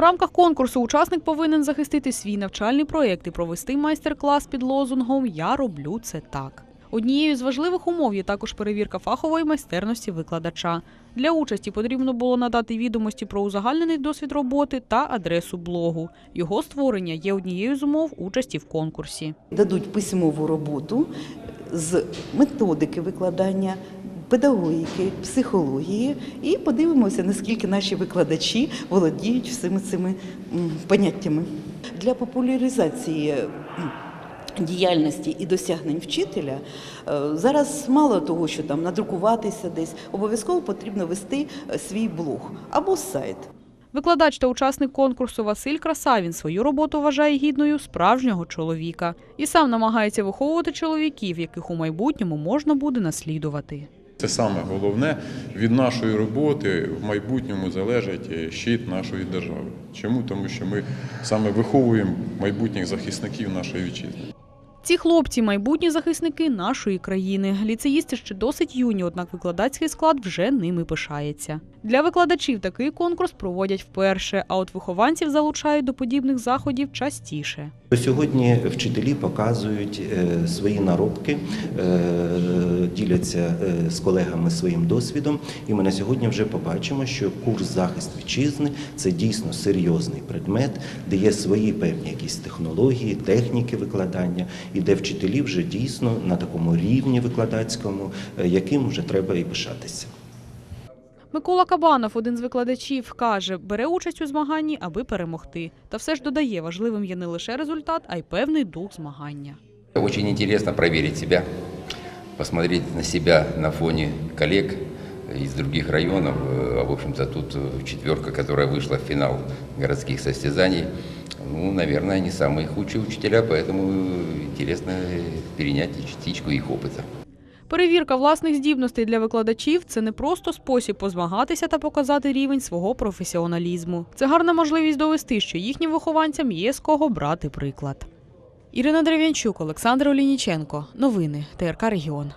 рамках конкурсу учасник повинен захистити свій навчальний проєкт і провести майстер-клас під лозунгом Я роблю це так. Однією з важливих умов є також перевірка фахової майстерності викладача. Для участі потрібно було надати відомості про узагальнений досвід роботи та адресу блогу. Його створення є однією з умов участі в конкурсі. дадуть письмову роботу з методики викладання, педагогіки, психології, і подивимося, наскільки наші викладачі володіють всіми цими поняттями. Для популяризації діяльності і досягнень вчителя е, зараз мало того, що там надрукуватися десь, обов'язково потрібно вести е, свій блог або сайт. Викладач та учасник конкурсу Василь Красавін свою роботу вважає гідною справжнього чоловіка і сам намагається виховувати чоловіків, яких у майбутньому можна буде наслідувати. Це саме головне від нашої роботи в майбутньому залежить е, щит нашої держави. Чому? Тому що ми саме виховуємо майбутніх захисників нашої вітчизни. Ці хлопці майбутні захисники нашої країни. Ліцеїсти ще досить юні, однак викладацький склад вже ними пишається. Для викладачів такий конкурс проводять вперше, а от вихованців залучають до подібних заходів частіше. Сьогодні вчителі показують е, свої наробки, е, діляться е, з колегами своїм досвідом. І ми на сьогодні вже побачимо, що курс захист вітчизни це дійсно серйозний предмет, де є свої певні якісь технології, техніки викладання, і де вчителі вже дійсно на такому рівні викладацькому, яким вже треба і пишатися. Микола Кабанов, один з викладачів, каже, бере участь у змаганні, аби перемогти. Та все ж додає, важливим є не лише результат, а й певний дух змагання. Очень интересно проверить себя, посмотреть на себя на фоне коллег из других районов. Э, А в общем-то тут э, четверка, которая вышла в финал городских состязаний, ну, наверное, не самые худшие учителя, поэтому э, интересно э, перенять и частичку их опыта. Перевірка власних здібностей для викладачів це не просто спосіб позмагатися та показати рівень свого професіоналізму. Це гарна можливість довести, що їхнім вихованцям є з кого брати приклад. Ірина Древ'янчук, Олександр Олініченко. Новини ТРК Регіон.